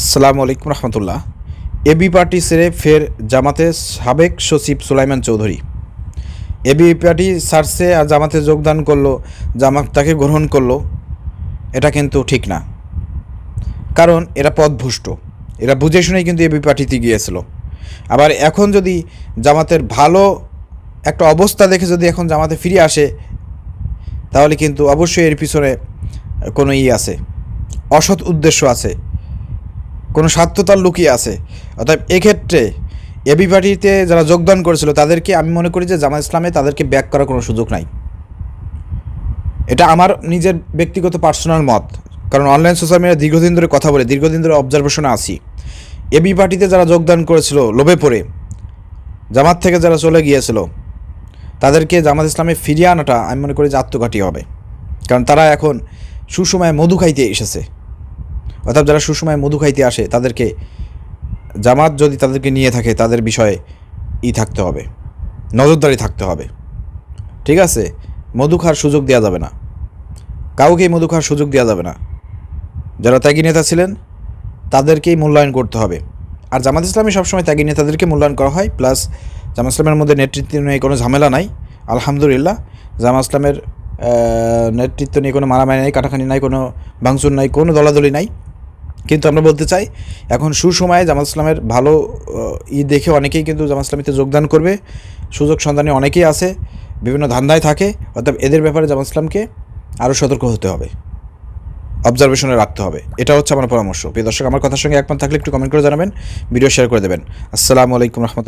আসসালামু আলাইকুম রহমতুল্লাহ। AB party সেরে ফের জামাতে সাবেক সচিব সুলাইমান চৌধুরী। এবি পার্টি সার্চে আর জামাতে যোগদান করল, জামাত তাকে গ্রহণ করল। এটা কিন্তু ঠিক না। কারণ এরা পদভুষ্ট এরা বুঝে শুনেই কিন্তু এবি পার্টিতে গিয়েছিল। আবার এখন যদি জামাতের ভালো একটা অবস্থা দেখে যদি এখন জামাতে ফিরে আসে, তাহলে কিন্তু অবশ্যই এর পিছনে কোনো ই আছে। অসৎ উদ্দেশ্য আছে। কোনো স্বার্থতার লুকিয়ে আছে। অর্থাৎ এক্ষেত্রে এবি পার্টিতে যারা যোগদান করেছিল, তাদেরকে আমি মনে করি যে জামা ইসলামে তাদেরকে ব্যাক করার কোনো সুযোগ নাই। এটা আমার নিজের ব্যক্তিগত পার্সোনাল মত। কারণ অনলাইন সোশ্যাল মিডিয়া দীর্ঘদিন ধরে কথা বলে, দীর্ঘদিন ধরে অবজারভেশনে আছি। এবি পার্টিতে যারা যোগদান করেছিল, লোভে পড়ে, জামাত থেকে যারা চলে গিয়েছিল, তাদেরকে জামাত ইসলামে ফিরিয়ে আনাটা আমি মনে করি যে আত্মঘাতী হবে। কারণ তারা এখন সুসময়ে মধু খাইতে এসেছে। অর্থাৎ যারা সুসময়ে মধু খাইতে আসে, তাদেরকে জামাত যদি তাদেরকে নিয়ে থাকে, তাদের বিষয়ে ই থাকতে হবে, নজরদারি থাকতে হবে। ঠিক আছে? মধু খাওয়ার সুযোগ দেওয়া যাবে না। কাউকেই মধু খাওয়ার সুযোগ দেওয়া যাবে না। যারা ত্যাগী নেতা ছিলেন, তাদেরকেই মূল্যায়ন করতে হবে। আর জামাত ইসলামী সবসময় ত্যাগী নেতাদেরকে মূল্যায়ন করা হয়, প্লাস জামাত ইসলামের মধ্যে নেতৃত্ব নিয়ে কোনো ঝামেলা নাই, আলহামদুলিল্লাহ। জামাত ইসলামের নেতৃত্ব নিয়ে কোনো মারামারি নাই, কাটাখানি নাই, কোনো ভাঙচুর নাই, কোনো দলাদলি নাই। কিন্তু আমরা বলতে চাই, এখন সুসময়ে জামাত ইসলামের ভালো ই দেখে অনেকেই কিন্তু জামাত ইসলামীতে যোগদান করবে। সুযোগ সন্ধানে অনেকেই আছে, বিভিন্ন ধান্দায় থাকে, অর্থাৎ এদের ব্যাপারে জামাত ইসলামকে আরও সতর্ক হতে হবে। অবজারভেশনে রাখতে হবে। এটা হচ্ছে আমার পরামর্শ। প্রিয় দর্শক, আমার কথার সঙ্গে একমত থাকলে একটু কমেন্ট করে জানাবেন ভিডিও শেয়ার করে দেবেন। আসসালামু আলাইকুম রহমতুল্লাহ।